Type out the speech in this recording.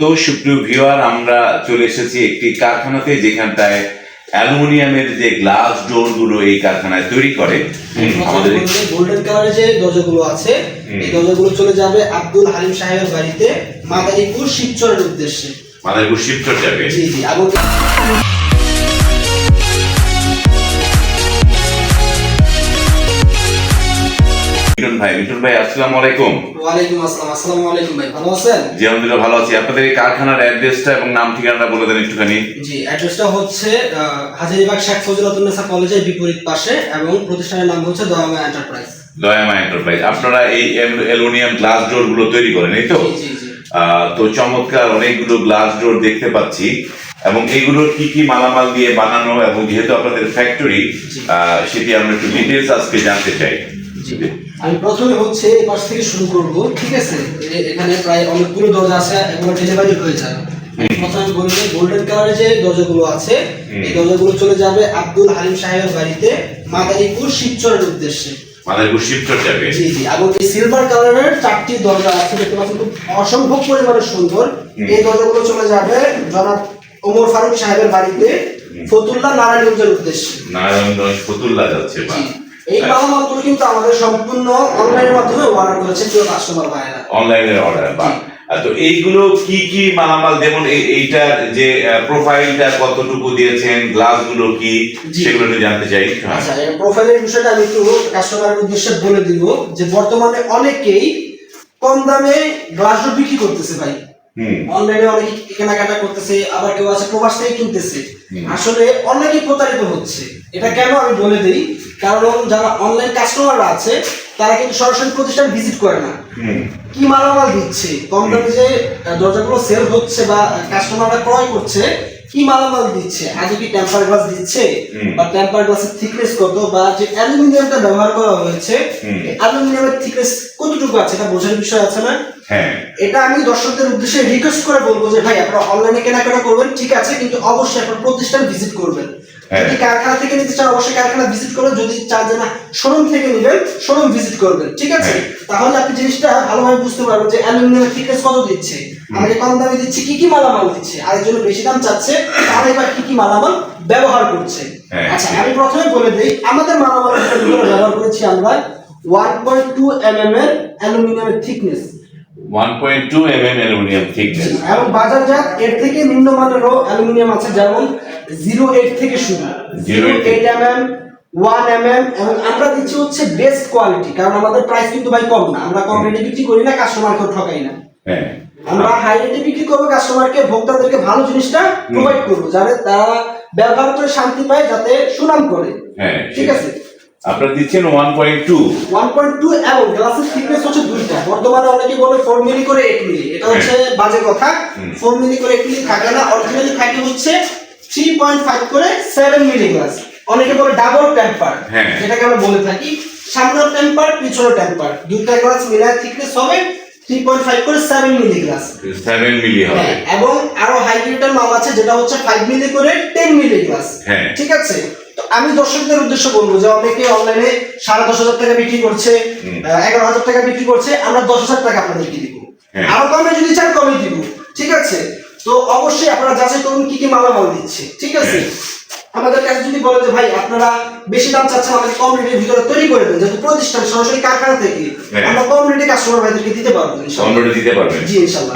তো সুপ্রিয় ভিওয়ার আমরা চলে এসেছি একটি কারখানাতে যেখানটায় অ্যালুমিনিয়ামের যে গ্লাস ডোরগুলো এই কারখানায় তৈরি করে। আমাদের গোল্ডেন কালারের যে দরজাগুলো আছে। এই দরজাগুলো চলে যাবে আব্দুল হালিম সাহেবের বাড়িতে মাদারীপুর শিবচরের উদ্দেশ্যে। মাদারীপুর শিবচর যাবে। জি জি এবং ভাই মিঠুন ভাই আসসালামু আলাইকুম। ওয়ালাইকুম আসসালাম আসসালামু আলাইকুম ভাই ভালো আছেন? জি আলহামদুলিল্লাহ ভালো আছি। আপনাদের এই কারখানার অ্যাড্রেসটা এবং নাম ঠিকানাটা বলে দেন একটুখানি। জি অ্যাড্রেসটা হচ্ছে হাজারীবাগ শেখ কলেজের বিপরীত পাশে এবং প্রতিষ্ঠানের নাম হচ্ছে দয়ামা এন্টারপ্রাইজ দয়ামা এন্টারপ্রাইজ আপনারা এই অ্যালুমিনিয়াম গ্লাস ডোরগুলো তৈরি করেন এই তো? জি জি তো চমৎকার অনেকগুলো গ্লাস ডোর দেখতে পাচ্ছি। এবং এগুলোর কি কি মালামাল দিয়ে বানানো এবং যেহেতু আপনাদের ফ্যাক্টরি। সেটি আমরা একটু ডিটেলস আজকে জানতে চাই। আমি প্রথমে হচ্ছে এই পাশ থেকে শুরু করব ঠিক আছে? এখানে প্রায় অনেকগুলো দরজা আছে এগুলো ডেলিভারি হয়ে আমি প্রথমে গোল্ডেন কালারের যে দরজাগুলো আছে এই দরজাগুলো চলে যাবে আব্দুল হালিম সাহেবের বাড়িতে মাদারীপুর শিবচরের উদ্দেশ্যে। মাদারীপুর শিফট যাবে। জি জি। এবং এই সিলভার কালারের চারটি দরজা আছে দেখতে পাচ্ছেন খুব অসম্ভব পরিমাণে সুন্দর। এই দরজাগুলো চলে যাবে জনাব ওমর ফারুক সাহেবের বাড়িতে ফতুল্লাহ নারায়ণগঞ্জের উদ্দেশ্যে। নারায়ণগঞ্জ ফতুল্লা যাচ্ছে বা জি। এই মালামালগুলো কিন্তু আমাদের সম্পূর্ণ অনলাইনের মাধ্যমে অর্ডার করেছে প্রিয় কাস্টমার ভাইরা অনলাইনের অর্ডার বা তো এইগুলো কি কি মালামাল যেমন এই- এইটার যে প্রোফাইলটা কতটুকু দিয়েছেন গ্লাসগুলো কি সেগুলো একটু জানতে চাই। আচ্ছা প্রোফাইলের বিষয়টা আমি একটু কাস্টমারের উদ্দেশ্যে বলে দিব যে বর্তমানে অনেকেই কম দামে গ্লাস বিক্রি করতেছে ভাই। অনলাইনে অনেকে কেনাকাটা করতেছে আবার কেউ আছে প্রবাস থেকে কিনতেছে। আসলে অনেকেই প্রতারিত হচ্ছে। এটা কেন আমি বলে দিই? কারণ যারা অনলাইন কাস্টমাররা আছে তারা কিন্তু সরাসরি প্রতিষ্ঠান ভিজিট করে না। কি মালামাল দিচ্ছে? কম দামে যে দরজাগুলো সেল হচ্ছে বা কাস্টমাররা ক্রয় করছে কি মালামাল দিচ্ছে? আগে কি টেম্পার গ্লাস দিচ্ছে? বা টেম্পার গ্লাসের থিকনেস কত? বা যে অ্যালুমিনিয়ামটা ব্যবহার করা হয়েছে। অ্যালুমিনিয়ামের থিকনেস কতটুকু আছে? এটা বোঝার বিষয় আছে না? হ্যাঁ এটা আমি দর্শকদের উদ্দেশ্যে রিকোয়েস্ট করে বলব যে ভাই আপনারা অনলাইনে কেনাকাটা করবেন ঠিক আছে কিন্তু অবশ্যই আপনার প্রতিষ্ঠান ভিজিট করবেন হ্যাঁ। যদি কারখানা থেকে নিতে চান অবশ্যই কারখানা ভিজিট করবেন যদি চান যে না শোরুম থেকে নেবেন শোরুম ভিজিট করবেন ঠিক আছে হ্যাঁ। তাহলে আপনি জিনিসটা ভালোভাবে বুঝতে পারবেন যে অ্যালুমিনিয়ামের থিকনেস কত দিচ্ছে আমাকে কম দামে দিচ্ছে কি কি মালামাল দিচ্ছে আর একজন বেশি দাম চাচ্ছে তাহলে এবার কি কি মালামাল ব্যবহার করছে। আচ্ছা আমি প্রথমে বলে দিই আমাদের মালামাল ব্যবহার করেছি আমরা one point two M M এর অ্যালুমিনিয়ামের thickness one point two M M aluminium thickness এবং বাজারজাত এর থেকে নিম্নমানেরও অ্যালুমিনিয়াম আছে যেমন জিরো এইট থেকে শুরু। 08 eight M M one M M এবং আমরা দিচ্ছি হচ্ছে বেস্ট কোয়ালিটি কারণ আমাদের প্রাইস কিন্তু ভাই কম না। আমরা কম রেটে বিক্রি করি না কাস্টমারকে ঠকাই না। হ্যাঁ। আমরা হাই রেটে বিক্রি করব কাস্টমারকে ভোক্তাদেরকে ভালো জিনিসটা প্রোভাইড করব যাতে তারা ব্যবহার করে শান্তি পায় যাতে সুনাম করে। হ্যাঁ ঠিক আছে। আপনারা দিচ্ছেন one point two one point two এবং গ্লাসের থিকনেস হচ্ছে দুইটা। বর্তমানে অনেকে বলে ফোর মিলি করে এইট মিলি এটা হচ্ছে বাজে কথা। হুম। ফোর মিলি করে এইট মিলি থাকে না। অরিজিনালি থাকে হচ্ছে থ্রি পয়েন্ট ফাইভ করে সেভেন মিলি গ্লাস অনেকে বলে ডাবল টেম্পার হ্যাঁ। যেটাকে আমরা বলে থাকি সামনের টেম্পার পিছনের টেম্পার দুইটা গ্লাস মিলায় থিকনেস হবে থ্রি পয়েন্ট ফাইভ করে seven milli glass seven milli হবে। হ্যাঁ, এবং আরও হাই গ্রেডের মাল আছে যেটা হচ্ছে ফাইভ মিলি করে টেন মিলি গ্লাস হ্যাঁ। ঠিক আছে? আমি দর্শকদের উদ্দেশ্য বলব যে অনেকে অনলাইনে সাড়ে দশ হাজার টাকা বিক্রি করছে এগারো হাজার টাকা বিক্রি করছে আমরা দশ হাজার টাকা আপনাদেরকে দিব? হ্যাঁ। আরও কমে যদি চান কমে দিব। ঠিক আছে? তো অবশ্যই আপনারা যাচাই করুন কি কি মালামাল দিচ্ছে। ঠিক আছে? আমাদের কাছে যদি বলে যে ভাই আপনারা বেশি দাম চাচ্ছেন আমাদের কম রেটের ভিতরে তৈরি করে দেন যেহেতু প্রতিষ্ঠান সরাসরি কারখানা থেকে হ্যাঁ। আমরা কম রেটে কাস্টমার ভাইদেরকে দিতে পারব দিতে পারবেন। জি ইনশাল্লাহ